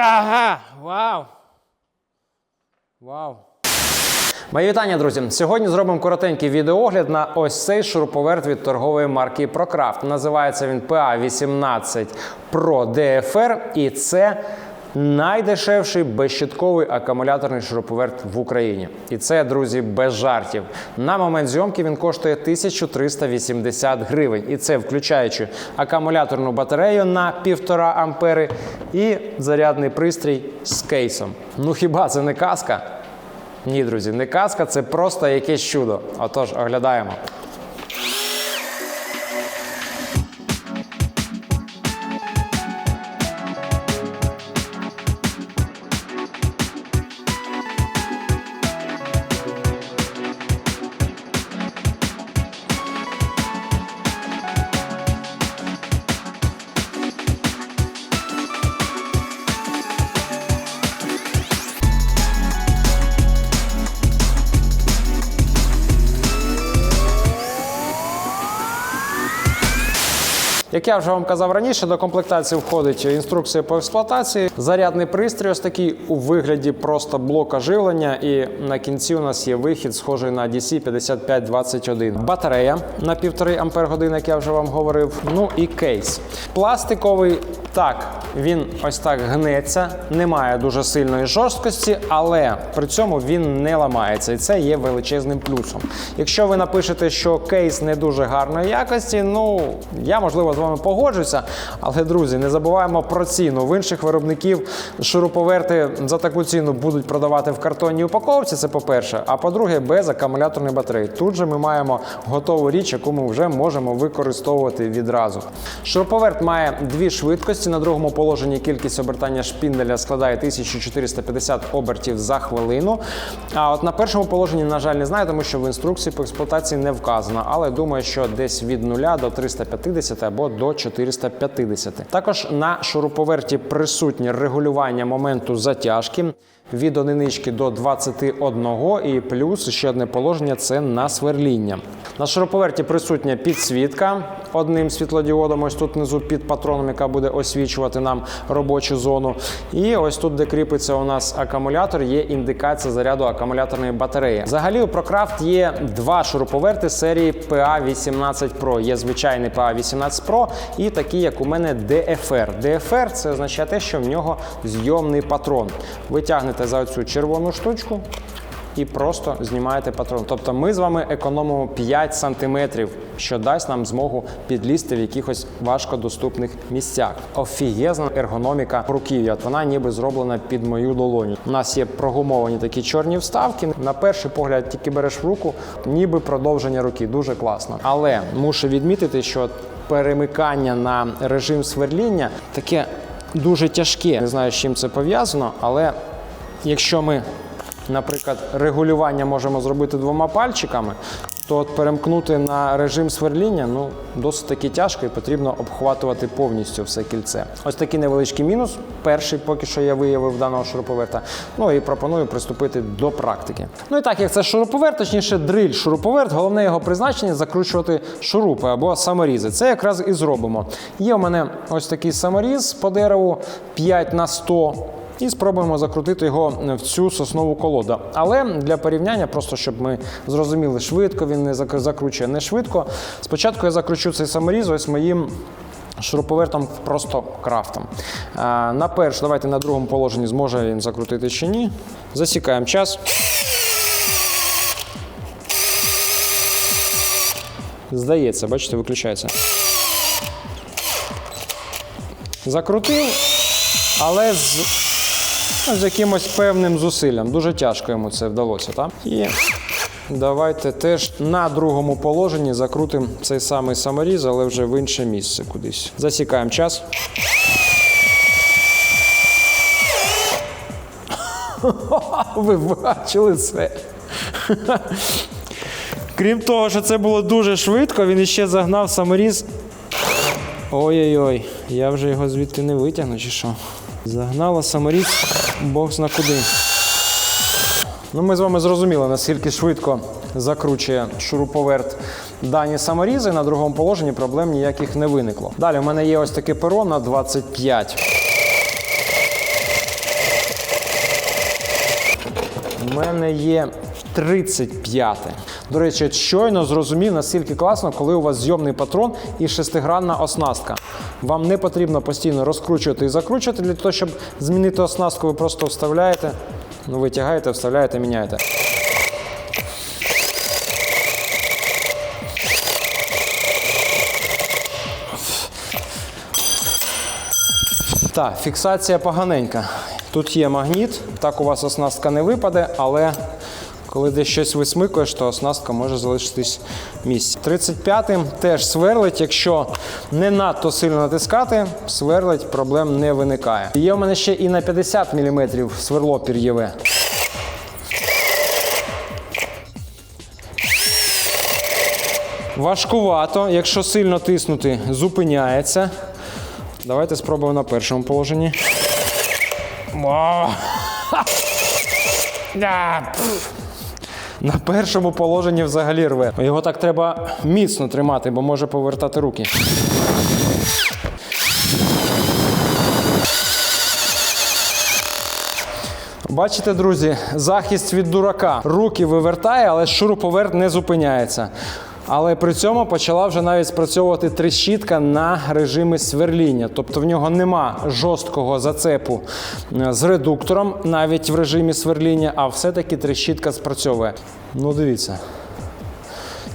Ага, вау. Вау. Мої вітання, друзі. Сьогодні зробимо коротенький відеогляд на ось цей шуруповерт від торгової марки ProCraft. Називається він PA18 Pro DFR, і це найдешевший безщитковий акумуляторний шуруповерт в Україні. І це, друзі, без жартів. На момент зйомки він коштує 1380 гривень. І це включаючи акумуляторну батарею на 1,5 ампери і зарядний пристрій з кейсом. Ну хіба це не казка? Ні, друзі, не казка, це просто якесь чудо. Отож, оглядаємо. Як я вже вам казав раніше, до комплектації входить інструкція по експлуатації, зарядний пристрій, ось такий у вигляді просто блока живлення. І на кінці у нас є вихід, схожий на DC 5521. Батарея на 1,5 ампер годин, як я вже вам говорив. Ну і кейс. Пластиковий, так, він ось так гнеться, немає дуже сильної жорсткості, але при цьому він не ламається. І це є величезним плюсом. Якщо ви напишете, що кейс не дуже гарної якості, ну я можливо з вами погоджуся. Але друзі, не забуваємо про ціну. В інших виробників шуруповерти за таку ціну будуть продавати в картонній упаковці. Це по-перше. А по-друге, без акумуляторної батареї. Тут же ми маємо готову річ, яку ми вже можемо використовувати відразу. Шуруповерт має дві швидкості. На другому положенні кількість обертання шпінделя складає 1450 обертів за хвилину. А от на першому положенні, на жаль, не знаю, тому що в інструкції по експлуатації не вказано. Але думаю, що десь від 0 до 350 або до 450. Також на шуруповерті присутнє регулювання моменту затяжки від одинички до 21 і плюс ще одне положення це на сверління. На шуруповерті присутня підсвітка одним світлодіодом, ось тут внизу під патроном, яка буде освічувати нам робочу зону. І ось тут, де кріпиться у нас акумулятор, є індикація заряду акумуляторної батареї. Взагалі у ProCraft є два шуруповерти серії PA18 Pro. Є звичайний PA18 Pro і такий, як у мене DFR. DFR це означає те, що в нього зйомний патрон. Ви тягнете за цю червону штучку і просто знімаєте патрон. Тобто ми з вами економимо 5 сантиметрів, що дасть нам змогу підлізти в якихось важкодоступних місцях. Офігезна ергономіка руків'я. Вона ніби зроблена під мою долоню. У нас є прогумовані такі чорні вставки. На перший погляд тільки береш в руку, ніби продовження руки. Дуже класно. Але мушу відмітити, що перемикання на режим сверління таке дуже тяжке. Не знаю, з чим це пов'язано, але якщо ми наприклад, регулювання можемо зробити двома пальчиками, то от перемкнути на режим сверління ну, досить таки тяжко і потрібно обхватувати повністю все кільце. Ось такий невеличкий мінус. Перший, поки що я виявив даного шуруповерта. Ну і пропоную приступити до практики. Ну і так, як це шуруповерт, точніше, дриль шуруповерт, головне його призначення закручувати шурупи або саморізи. Це якраз і зробимо. Є у мене ось такий саморіз по дереву 5 на 100 і спробуємо закрутити його в цю соснову колоду. Але для порівняння, просто щоб ми зрозуміли, швидко він не закручує не швидко. Спочатку я закручу цей саморіз ось моїм. Шуруповертом просто крафтом. На перш, давайте на другому положенні зможе він закрутити чи ні. Засікаємо час. Здається, бачите, виключається. Закрутив, але з з якимось певним зусиллям. Дуже тяжко йому це вдалося. Так? І давайте теж на другому положенні закрутимо цей самий саморіз, але вже в інше місце кудись. Засікаємо час. Ви бачили це? Крім того, що це було дуже швидко, він іще загнав саморіз. Ой-ой-ой, я вже його звідти не витягну, чи що? Загнала саморіз, Бог зна куди. Ну, Ми з вами зрозуміли, наскільки швидко закручує шуруповерт дані саморізи. На другому положенні проблем ніяких не виникло. Далі в мене є ось таке перо на 25. У мене є 35. До речі, щойно зрозумів, наскільки класно, коли у вас зйомний патрон і шестигранна оснастка. Вам не потрібно постійно розкручувати і закручувати для того, щоб змінити оснастку, ви просто вставляєте, ну, витягаєте, вставляєте, міняєте. Так, фіксація поганенька. Тут є магніт, так у вас оснастка не випаде, але коли десь щось висмикуєш, то оснастка може залишитись місці. 35-м теж сверлить, якщо не надто сильно натискати, сверлить, проблем не виникає. Є у мене ще і на 50 мм сверло пір'єве. Важкувато, якщо сильно тиснути, зупиняється. Давайте спробуємо на першому положенні. Вау! На першому положенні взагалі рве. Його так треба міцно тримати, бо може повертати руки. Бачите, друзі, захист від дурака. Руки вивертає, але шуруповерт не зупиняється. Але при цьому почала вже навіть спрацьовувати тріщітка на режимі сверління. Тобто в нього нема жорсткого зацепу е, з редуктором навіть в режимі сверління, а все-таки тріщітка спрацьовує. Ну, дивіться.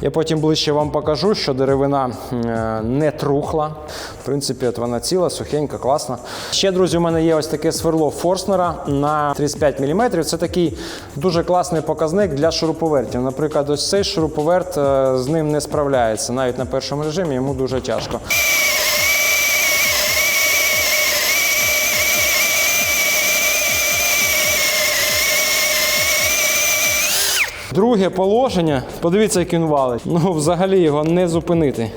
Я потім ближче вам покажу, що деревина е, не трухла. В принципі, от вона ціла, сухенька, класна. Ще, друзі, у мене є ось таке сверло Форснера на 35 мм. Це такий дуже класний показник для шуруповертів. Наприклад, ось цей шуруповерт е, з ним не справляється. Навіть на першому режимі йому дуже тяжко. Друге положення, подивіться, як він валить. Ну, взагалі його не зупинити.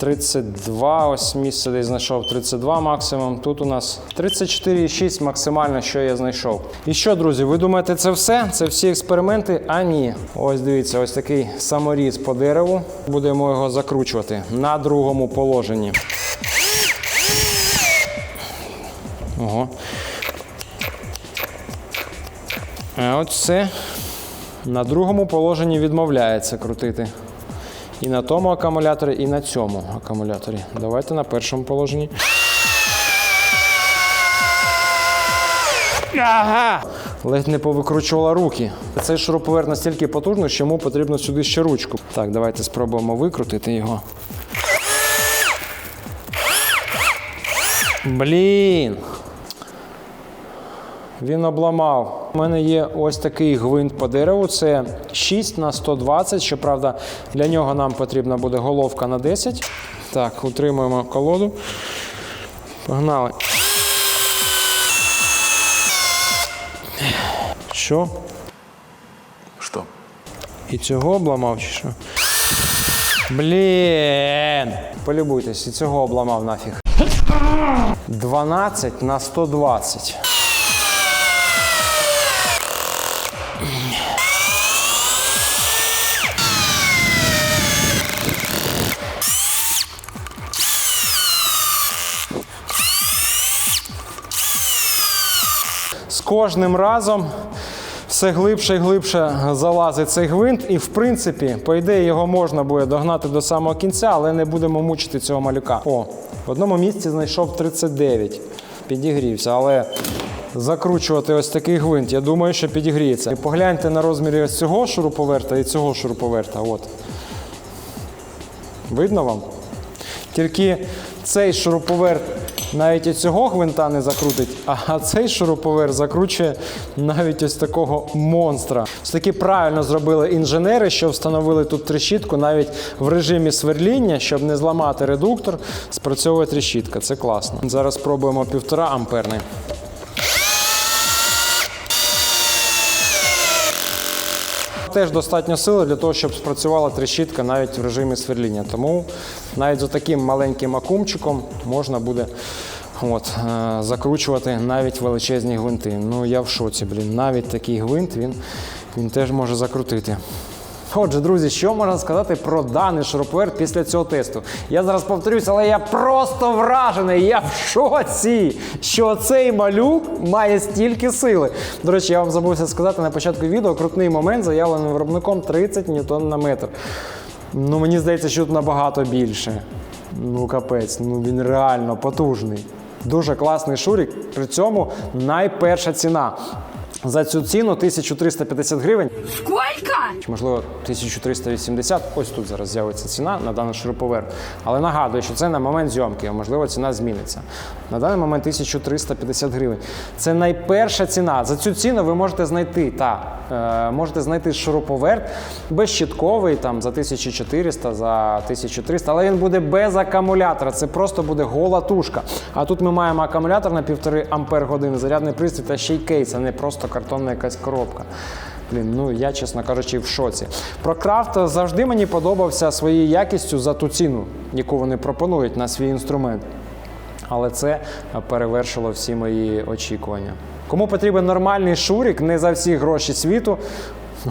«32», ось місце десь знайшов 32 максимум. Тут у нас 34,6 максимально, що я знайшов. І що, друзі, ви думаєте, це все? Це всі експерименти? А ні. Ось дивіться, ось такий саморіз по дереву. Будемо його закручувати на другому положенні. Ого. А от це на другому положенні відмовляється крутити. І на тому акумуляторі, і на цьому акумуляторі. Давайте на першому положенні. Ага! Ледь не повикручувала руки. Цей шуруповерт настільки потужний, що йому потрібно сюди ще ручку. Так, давайте спробуємо викрутити його. Блін. Він обламав. У мене є ось такий гвинт по дереву. Це 6 на 120. Щоправда, для нього нам потрібна буде головка на 10. Так, утримуємо колоду. Погнали. Що? Что? І цього обламав чи що? Блін! Полюбуйтесь, і цього обламав нафіг. 12 на 120. Кожним разом все глибше і глибше залазить цей гвинт, і в принципі, по ідеї, його можна буде догнати до самого кінця, але не будемо мучити цього малюка. О, в одному місці знайшов 39. Підігрівся, але закручувати ось такий гвинт, я думаю, що підігріється. І погляньте на розмірі ось цього шуруповерта і цього шуруповерта. От. Видно вам? Тільки цей шуруповерт навіть і цього гвинта не закрутить, а цей шуруповер закручує навіть ось такого монстра. Ось таки правильно зробили інженери, що встановили тут трещітку навіть в режимі сверління, щоб не зламати редуктор, спрацьовує трещітка. Це класно. Зараз спробуємо півтора амперний. Теж достатньо сили для того, щоб спрацювала трещітка навіть в режимі сверління. Тому навіть за таким маленьким акумчиком можна буде от, е, закручувати навіть величезні гвинти. Ну я в шоці, блін. Навіть такий гвинт він, він теж може закрутити. Отже, друзі, що можна сказати про даний шуруповерт після цього тесту? Я зараз повторюсь, але я просто вражений. Я в шоці, що цей малюк має стільки сили. До речі, я вам забувся сказати на початку відео крутний момент, заявлений виробником 30 ньютон на метр. Ну, мені здається, що тут набагато більше. Ну, капець, ну він реально потужний. Дуже класний шурік. При цьому найперша ціна. За цю ціну 1350 гривень Сколько? чи, можливо 1380. Ось тут зараз з'явиться ціна на даний шуруповерт. Але нагадую, що це на момент зйомки, а можливо ціна зміниться. На даний момент 1350 гривень. Це найперша ціна. За цю ціну ви можете знайти та е, можете знайти шуруповерт безщітковий там за 1400, за 1300, але він буде без акумулятора. Це просто буде гола тушка. А тут ми маємо акумулятор на 1,5 ампер години, зарядний пристрій та ще й кейс, а не просто картонна якась коробка. Блін, ну я, чесно кажучи, в шоці. ProCraft завжди мені подобався своєю якістю за ту ціну, яку вони пропонують на свій інструмент. Але це перевершило всі мої очікування. Кому потрібен нормальний шурік, не за всі гроші світу.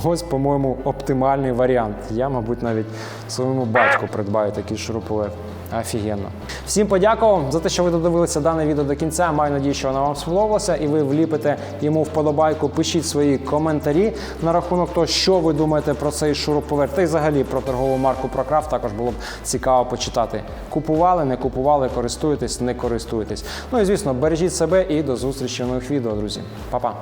Ось, по-моєму, оптимальний варіант. Я, мабуть, навіть своєму батьку придбаю такий шуруповерт. Офігенно. Всім подякував за те, що ви додивилися дане відео до кінця. Маю надію, що воно вам сподобалося, і ви вліпите йому вподобайку. Пишіть свої коментарі на рахунок того, що ви думаєте про цей шуруповерт. Та й взагалі про торгову марку ProCraft також було б цікаво почитати. Купували, не купували, користуєтесь, не користуєтесь. Ну і звісно, бережіть себе і до зустрічі в нових відео, друзі. Па-па.